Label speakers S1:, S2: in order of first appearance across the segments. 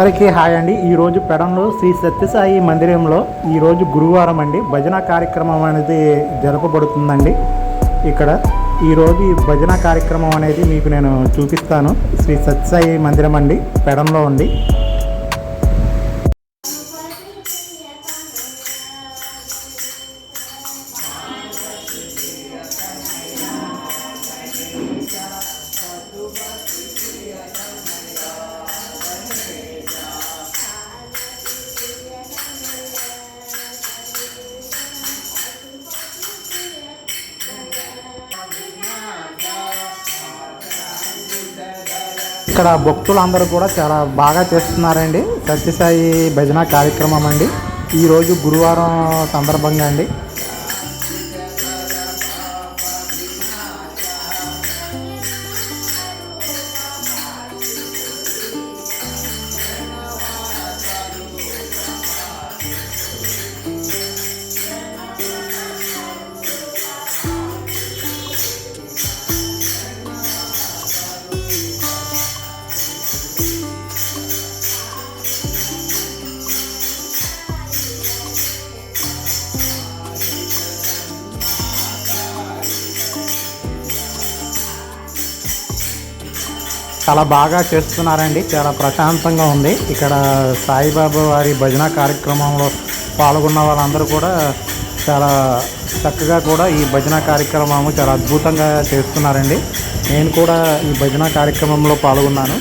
S1: అందరికీ హాయ్ అండి. ఈరోజు పెడంలో శ్రీ సత్యసాయి మందిరంలో ఈరోజు గురువారం అండి. భజన కార్యక్రమం అనేది జరపబడుతుందండి. ఇక్కడ ఈరోజు ఈ భజన కార్యక్రమం అనేది మీకు నేను చూపిస్తాను. శ్రీ సత్యసాయి మందిరం అండి పెడంలో ఉంది. ఇక్కడ భక్తులందరూ కూడా చాలా బాగా చేస్తున్నారండి. సత్యసాయి భజన కార్యక్రమం అండి. ఈరోజు గురువారం సందర్భంగా అండి. చాలా బాగా చేస్తున్నారండి. చాలా ప్రశాంతంగా ఉంది. ఇక్కడ సాయిబాబా వారి భజన కార్యక్రమంలో పాల్గొన్న వాళ్ళందరూ కూడా చాలా చక్కగా కూడా ఈ భజన కార్యక్రమము చాలా అద్భుతంగా చేస్తున్నారండి. నేను కూడా ఈ భజన కార్యక్రమంలో పాల్గొన్నాను.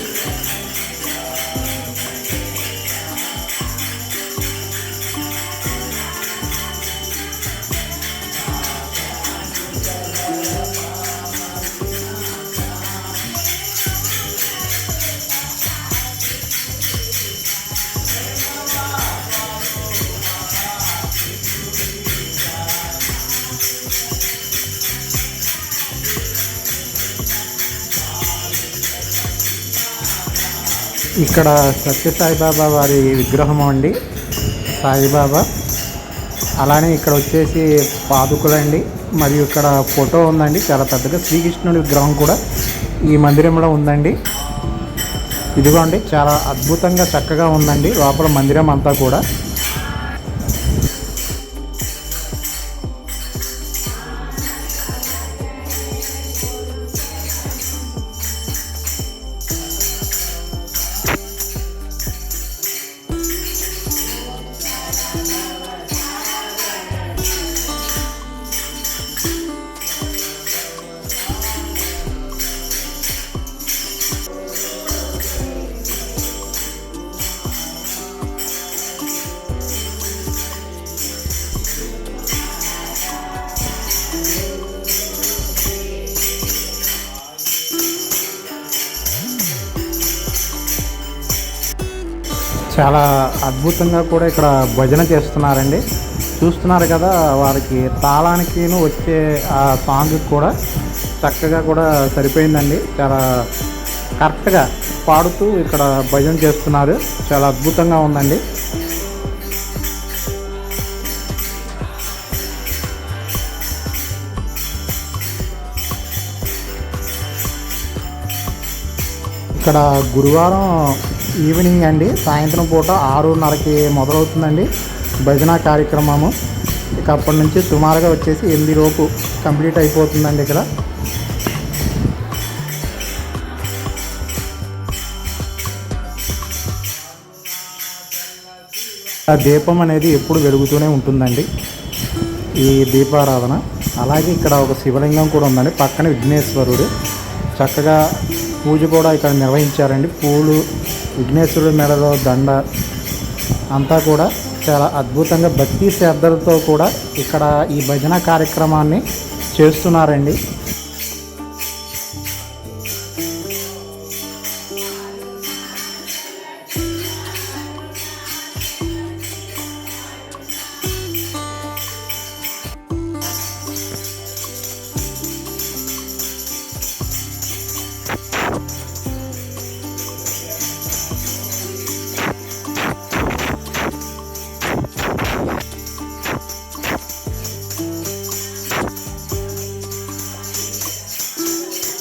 S1: ఇక్కడ సత్యసాయిబాబా వారి విగ్రహం అండి. సాయిబాబా. అలానే ఇక్కడ వచ్చేసి పాదుకులండి. మరియు ఇక్కడ ఫోటో ఉందండి. చాలా పెద్దగా శ్రీకృష్ణుడి విగ్రహం కూడా ఈ మందిరంలో ఉందండి. ఇదిగోండి చాలా అద్భుతంగా చక్కగా ఉందండి లోపల మందిరం అంతా కూడా. చాలా అద్భుతంగా కూడా ఇక్కడ భజన చేస్తున్నారండి. చూస్తున్నారు కదా వారికి తాళానికిను వచ్చే ఆ సాంగ్ కూడా చక్కగా కూడా సరిపోయిందండి. చాలా కరెక్ట్గా పాడుతూ ఇక్కడ భజన చేస్తున్నారు. చాలా అద్భుతంగా ఉందండి. ఇక్కడ గురువారం ఈవినింగ్ అండి. సాయంత్రం పూట ఆరున్నరకి మొదలవుతుందండి భజన కార్యక్రమము. ఇక అప్పటి నుంచి సుమారుగా వచ్చేసి ఎనిమిది లోపు కంప్లీట్ అయిపోతుందండి ఇక్కడ. ఆ దీపం అనేది ఎప్పుడు వెలుగుతూనే ఉంటుందండి. ఈ దీపారాధన. అలాగే ఇక్కడ ఒక శివలింగం కూడా ఉందండి. పక్కన విఘ్నేశ్వరుడు. చక్కగా పూజ కూడా ఇక్కడ నిర్వహించారండి. పూలు విఘ్నేశ్వరుడి మెడలో దండ. అంతా కూడా చాలా అద్భుతంగా భక్తి శ్రద్ధలతో కూడా ఇక్కడ ఈ భజన కార్యక్రమాన్ని చేస్తున్నారండి.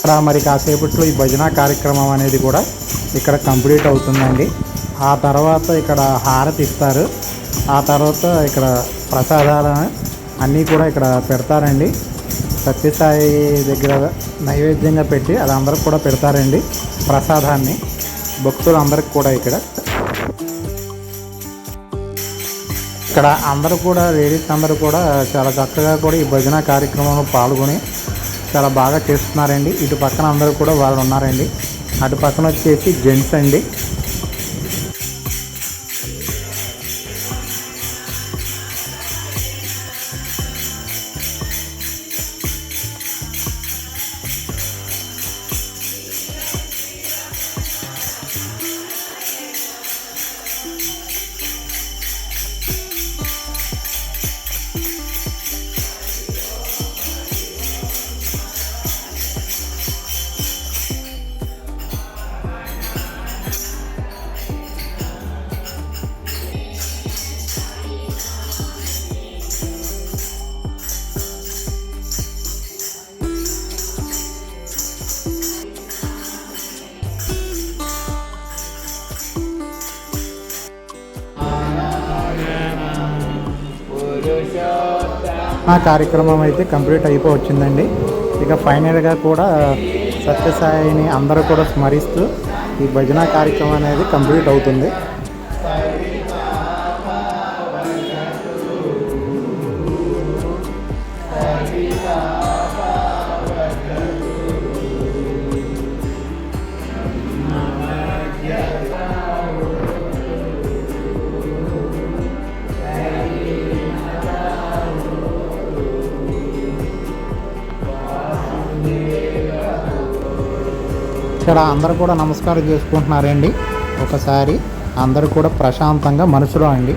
S1: ఇక్కడ మరి కాసేపట్లో ఈ భజన కార్యక్రమం అనేది కూడా ఇక్కడ కంప్లీట్ అవుతుందండి. ఆ తర్వాత ఇక్కడ హారతి ఇస్తారు. ఆ తర్వాత ఇక్కడ ప్రసాదాలను అన్నీ కూడా ఇక్కడ పెడతారండి. సత్యసాయి దగ్గర నైవేద్యంగా పెట్టి అది అందరికి కూడా పెడతారండి ప్రసాదాన్ని. భక్తులందరికి కూడా ఇక్కడ. ఇక్కడ అందరూ కూడా లేడీస్ అందరూ కూడా చాలా చక్కగా కూడా ఈ భజన కార్యక్రమంలో పాల్గొని చాలా బాగా చేస్తున్నారండి. ఇటు పక్కన అందరూ కూడా వాళ్ళు ఉన్నారండి. అటు పక్కన వచ్చేసి జెంట్స్ అండి. ఆ కార్యక్రమం అయితే కంప్లీట్ అయిపో వచ్చిందండి ఇక ఫైనల్గా కూడా సత్యసాయిని అందరూ కూడా స్మరిస్తూ ఈ భజన కార్యక్రమం అనేది కంప్లీట్ అవుతుంది. ఇక్కడ అందరూ కూడా నమస్కారం చేసుకుంటున్నారండి. ఒకసారి అందరూ కూడా ప్రశాంతంగా మనసులో అండి.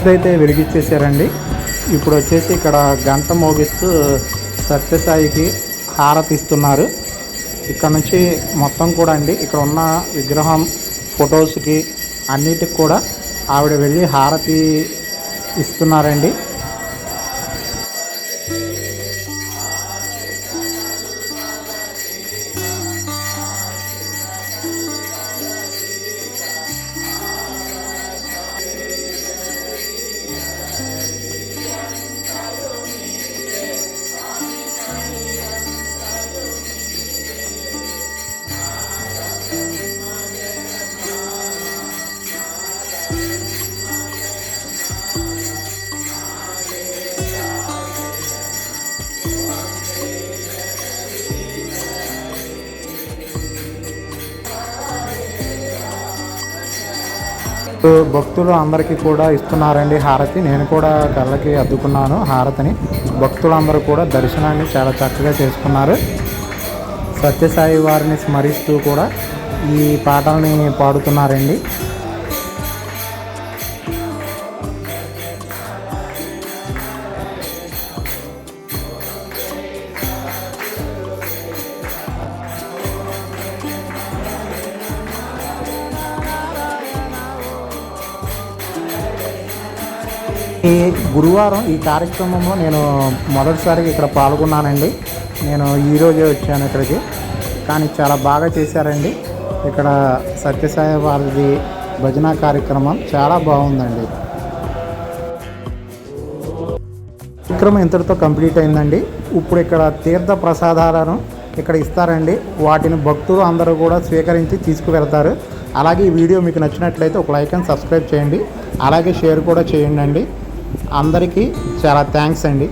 S1: ఇదైతే వెలిగించేసారండి ఇప్పుడు వచ్చేసి ఇక్కడ గంట మోగిస్తూ సత్యసాయికి హారతి ఇస్తున్నారు ఇక్కడ నుంచి మొత్తం కూడా అండి. ఇక్కడ ఉన్న విగ్రహం ఫొటోస్కి అన్నిటికి కూడా ఆవిడ వెళ్ళి హారతి ఇస్తున్నారండి. భక్తు భక్తులు అందరికీ కూడా ఇస్తున్నారండి హారతి. నేను కూడా కళ్ళకి అద్దుకున్నాను హారతిని. భక్తులందరూ కూడా దర్శనాన్ని చాలా చక్కగా చేసుకున్నారు. సత్యసాయి వారిని స్మరిస్తూ కూడా ఈ పాటల్ని పాడుతున్నారండి. ఈ గురువారం ఈ కార్యక్రమంలో నేను మొదటిసారిగా ఇక్కడ పాల్గొన్నానండి. నేను ఈరోజే వచ్చాను ఇక్కడికి. కానీ చాలా బాగా చేశారండి. ఇక్కడ సత్యసాయి వారిది భజన కార్యక్రమం చాలా బాగుందండి. కార్యక్రమం ఇంతటితో కంప్లీట్ అయిందండి. ఇప్పుడు ఇక్కడ తీర్థ ప్రసాదాలను ఇక్కడ ఇస్తారండి. వాటిని భక్తులు అందరూ కూడా స్వీకరించి తీసుకువెళ్తారు. అలాగే ఈ వీడియో మీకు నచ్చినట్లయితే ఒక లైక్ అండ్ సబ్స్క్రైబ్ చేయండి. అలాగే షేర్ కూడా చేయండి అండి అందరికీ చాలా థ్యాంక్స్ అండి.